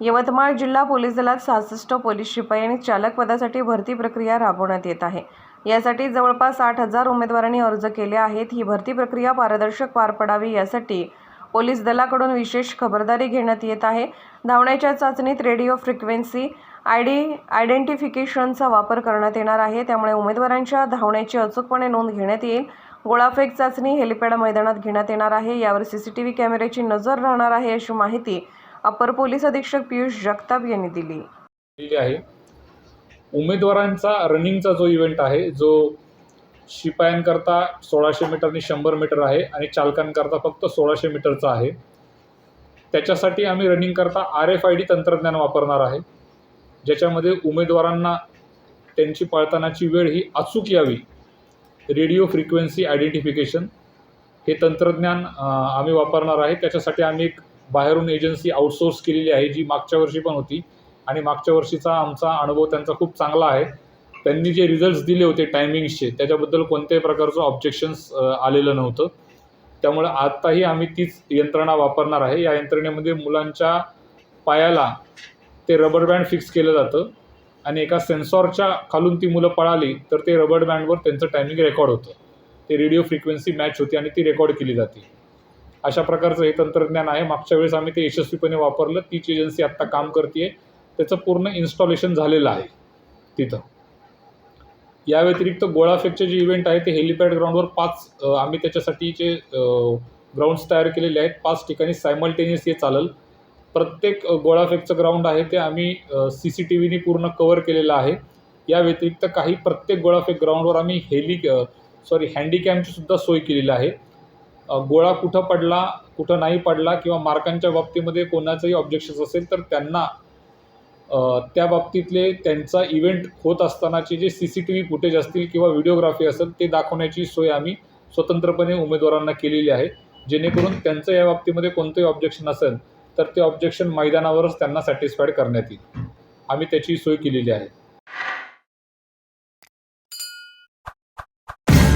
यवतमाळ जिल्हा पोलीस दलात सहासष्ट पोलीस शिपाई आणि चालक पदासाठी भरती प्रक्रिया राबवण्यात येत आहे. यासाठी जवळपास आठ हजार उमेदवारांनी अर्ज केले आहेत. ही भरती प्रक्रिया पारदर्शक पार पडावी यासाठी पोलीस दलाकडून विशेष खबरदारी घेण्यात येत आहे. धावण्याच्या चाचणीत रेडिओ फ्रिक्वेन्सी आय डी आयडेंटिफिकेशनचा वापर करण्यात येणार आहे. त्यामुळे उमेदवारांच्या धावण्याची अचूकपणे नोंद घेण्यात येईल. गोळाफेक चाचणी हेलिपॅड मैदानात घेण्यात येणार आहे. यावर सी सी टी व्ही कॅमेऱ्याची नजर राहणार आहे अशी माहिती अपर पोलीस अधीक्षक पियुष जगताप यांनी दिली. आहे. उमेदवारांचा रनिंगचा जो इव्हेंट आहे जो शिपायांकरता सोळाशे मीटर आणि शंभर मीटर आहे आणि चालकांकरता फक्त सोळाशे मीटरचा आहे. त्याच्यासाठी आम्ही रनिंग करता आर एफ आय डी तंत्रज्ञान वापरणार आहे. ज्याच्यामध्ये उमेदवारांना त्यांची पळतानाची वेळ ही अचूक यावी. रेडिओ फ्रिक्वेन्सी आयडेंटिफिकेशन हे तंत्रज्ञान आम्ही वापरणार आहे. त्याच्यासाठी आम्ही एक बाहेरून एजन्सी आउटसोर्स केलेली आहे जी मागच्या वर्षी पण होती. आणि मागच्या वर्षीचा आमचा अनुभव त्यांचा खूप चांगला आहे. त्यांनी जे रिझल्ट्स दिले होते टायमिंग्सचे त्याच्याबद्दल कोणत्याही प्रकारचं ऑब्जेक्शन्स आलेलं नव्हतं. त्यामुळे आत्ताही आम्ही तीच यंत्रणा वापरणार आहे. या यंत्रणेमध्ये मुलांच्या पायाला ते रबर बँड फिक्स केलं जातं आणि एका सेन्सॉरच्या खालून ती मुलं पळाली तर ते रबर बँडवर त्यांचं टायमिंग रेकॉर्ड होतं. ते रेडिओ फ्रिक्वेन्सी मॅच होती आणि ती रेकॉर्ड केली जाते. अशा प्रकारचं हे तंत्रज्ञान आहे. मागच्या वेळेस आम्ही ते यशस्वीपणे वापरलं. तीच एजन्सी आत्ता काम करते त्याचं पूर्ण इन्स्टॉलेशन झालेलं आहे तिथं. या व्यतिरिक्त गोळाफेकचे जे इव्हेंट आहे ते हेलिपॅड ग्राउंडवर पाच आम्ही त्याच्यासाठीचे ग्राउंड्स तयार केलेले आहेत पाच ठिकाणी सायमल्टेनियस हे चालेल. प्रत्येक गोळाफेकचं ग्राउंड आहे ते आम्ही सी सी टी व्हीनी पूर्ण कवर केलेलं आहे. या व्यतिरिक्त काही प्रत्येक गोळाफेक ग्राउंडवर आम्ही हेली सॉरी हँडीकॅमची सुद्धा सोय केलेली आहे. गोळा कुठं पडला कुठं नाही पडला किंवा मार्कांच्या बाबतीमध्ये कोणाचंही ऑब्जेक्शन्स असेल तर त्यांना त्या बाबतीतले त्यांचा इव्हेंट होत असतानाचे जे C C T V footage असतील किंवा व्हिडिओग्राफी असेल ते दाखवण्याची सोय आम्ही स्वतंत्रपणे उमेदवारांना केलेली आहे. जेणेकरून त्यांचं या बाबतीमध्ये कोणतंही ऑब्जेक्शन असेल तर ते ऑब्जेक्शन मैदानावरच त्यांना सॅटिस्फाईड करण्यात येईल. आम्ही त्याची सोय केलेली आहे.